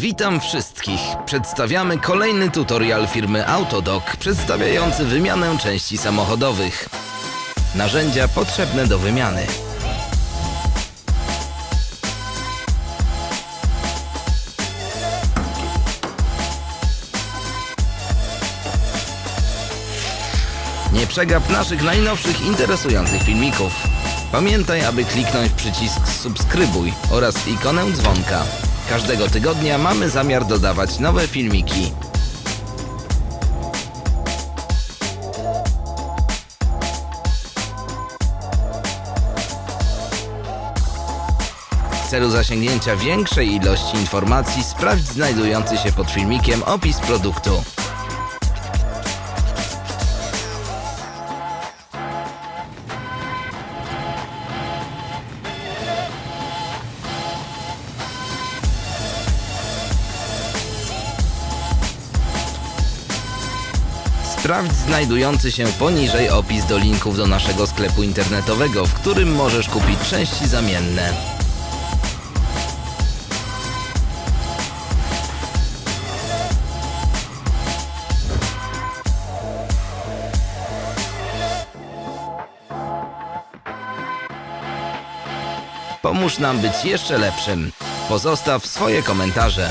Witam wszystkich. Przedstawiamy kolejny tutorial firmy Autodoc przedstawiający wymianę części samochodowych. Narzędzia potrzebne do wymiany. Nie przegap naszych najnowszych interesujących filmików. Pamiętaj, aby kliknąć przycisk subskrybuj oraz ikonę dzwonka. Każdego tygodnia mamy zamiar dodawać nowe filmiki. W celu zasięgnięcia większej ilości informacji sprawdź znajdujący się pod filmikiem opis produktu. Sprawdź znajdujący się poniżej opis do linków do naszego sklepu internetowego, w którym możesz kupić części zamienne. Pomóż nam być jeszcze lepszym. Pozostaw swoje komentarze.